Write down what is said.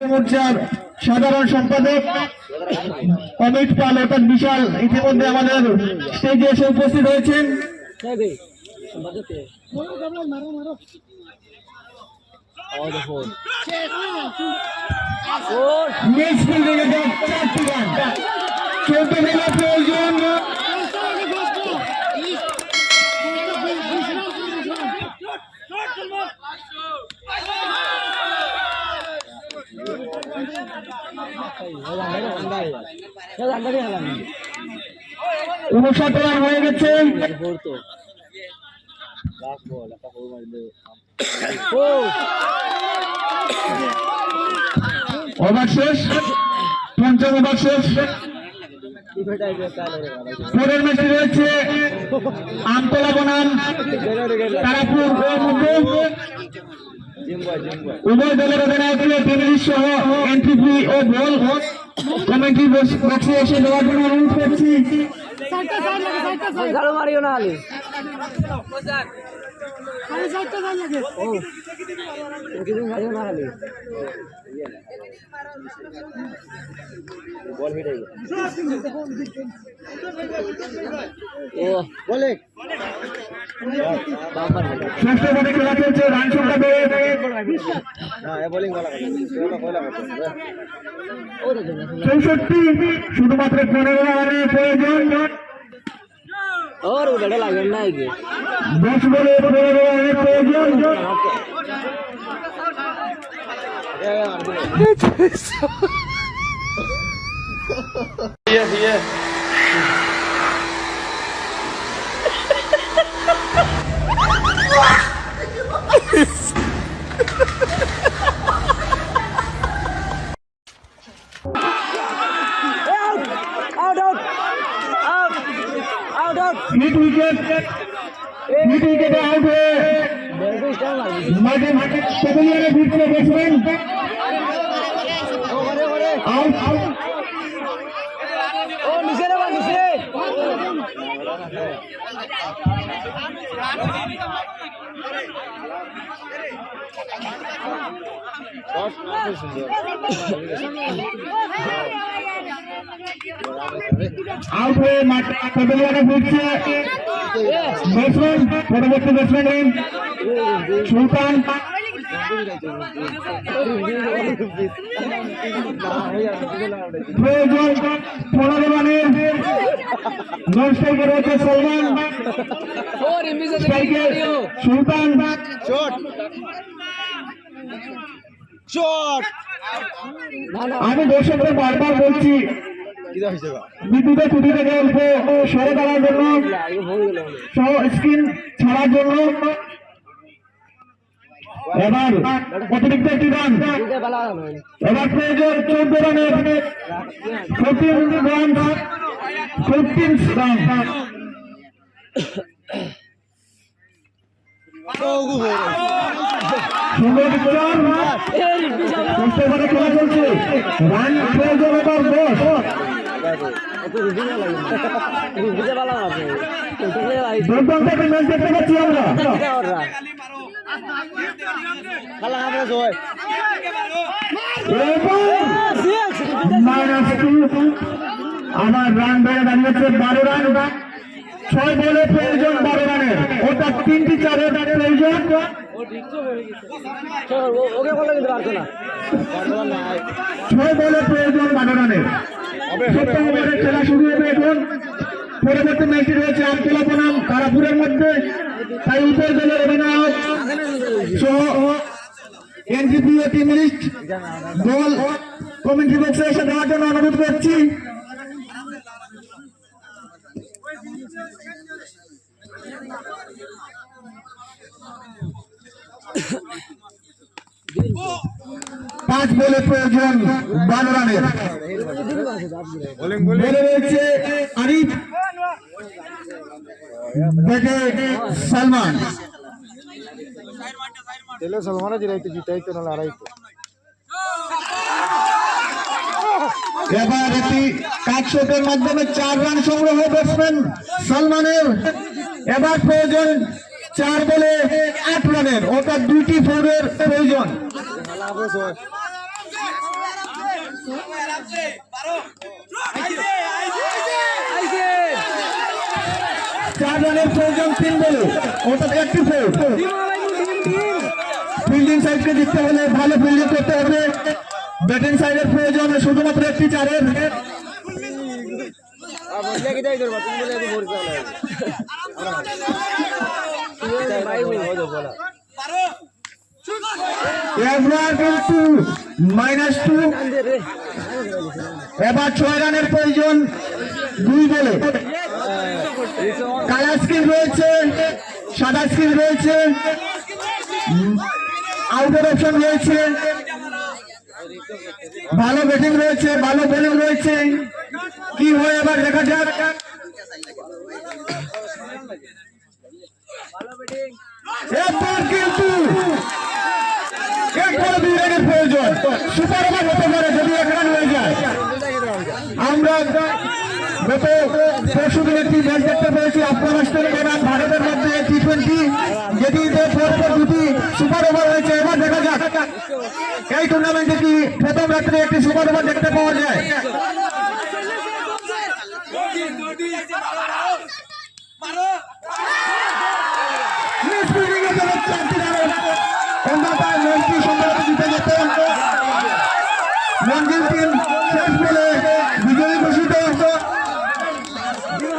মোর্চার সাধারণ সম্পাদক অমিত পাল অর্থাৎ বিশাল ইতিমধ্যে আমাদের স্টেজে এসে উপস্থিত হয়েছেন। প্রয়োজন। হয়ে গেছে। পঞ্চম ওভার শেষ। রয়েছে আমতলা বনাম, তারাপুর উভয় দলের অধিনায়ক সহ এন্ট্রি ফি ও বল কমিটি বক্সে এসে দেওয়ার জন্য অনুরোধ করছি? ঝাড়ু মারিও না আলি। বল হিটাই ও বলে বাম্পার ষষ্ঠ পদে খেলা চলছে রান সংখ্যা বেড়ে না এ বোলিং বলা কথা ও তো জন্য চৌষট্টি শুধুমাত্র পনেরো রানের প্রয়োজন ওর উড়ে লাগবে না কি দশ বলে পনেরো রানের প্রয়োজন আউট হিট উইকেট হিট উইকেটে আউট হয়ে মাঠে প্যাভিলিয়নে ফিরছে ব্যাটসম্যান আউট আউট ও নিচে রে বা নিচে আউট হয়ে মাঠে প্যাভিলিয়নে ফিরছে। ব্যাটসম্যান পরবর্তী ব্যাটসম্যান সুলতান। প্রয়োজন পনেরো রানের নন স্ট্রাইকে রয়েছে সলমান। ওর ইমিজে স্ট্রাইকে সুলতান আমি দর্শকদের বারবার বলছি বিদ্যুতের খুঁটি থেকে অল্প সরে দেওয়ার জন্য স্ক্রিন ছাড়ার জন্য। এবার অতিরিক্ত একটি রান। এবার প্রয়োজন চোদ্দ রানের ফোরটিন রান ফোরটিন রান সুন্দর চার এই বিশাল ষষ্ঠ ওভারে খেলা চলছে। রান প্রয়োজন এবার দশ লাগে। না একটা পাচ্ছি আমরা। দিতে ওরা পালা আমরা জয় আমার রান বেড়ে দাঁড়িয়েছে বারো রান ছয় বলে প্রয়োজন বারো রানের। ওটা তিনটি চারের প্রয়োজন। ছয় বলে প্রয়োজন বারো রানের। শুরু হবে এখন পরবর্তী ম্যাচটি রয়েছে আমতলা বনাম তারাপুরের মধ্যে তাই উত্তর দলের অধিনায়ক সহ এনজিপি ও টিম লিস্ট দল কমিটি বক্সে এসে দেওয়ার জন্য অনুরোধ করছি। পাঁচ বলে প্রয়োজন বারো রানের বলে রয়েছে আরিফ ব্যাটে সালমান। তেলে সলমানে জিরাইতে জিতাইতো না লড়াইতো এবার একটি মাধ্যমে চার রান সংগ্রহ ব্যাটসম্যান সালমানের। এবার প্রয়োজন চার বলে আট রানের অর্থাৎ দুটি ফোরের প্রয়োজন। চার রানের প্রয়োজন তিন বলে অর্থাৎ একটি ফোর ফিল্ডিং সাইডকে জিততে হলে ভালো ফিল্ডিং করতে হবে ব্যাটিং সাইডের প্রয়োজন শুধুমাত্র একটি চারের ভাই এবার কিন্তু মাইনাস টু এবার ছয় রানের প্রয়োজন দুই বলে। কালা স্ক্রিন রয়েছে, সাদা স্ক্রিন রয়েছে আউটের অপশন রয়েছে। ভালো ব্যাটিং রয়েছে, ভালো বোলিং রয়েছে। কি হয় এবার দেখা যাক। এবার কিন্তু একবারে দুই রানের প্রয়োজন। সুপার ওভার হতে পারে যদি এক রান হয়ে যায়। আমরা গত পরশু দিন একটি ম্যাচ দেখতে পেয়েছি, আফগানিস্তান এবং ভারতের মধ্যে টি টোয়েন্টি যেটি পরপর দুটি সুপার ওভার হয়েছে। এবার দেখা যাক, এই টুর্নামেন্টে কি প্রথম রাত্রে একটি সুপার ওভার দেখতে পাওয়া যায়। টিম শেষ বলে বিজয়ী ঘোষিত। ডিম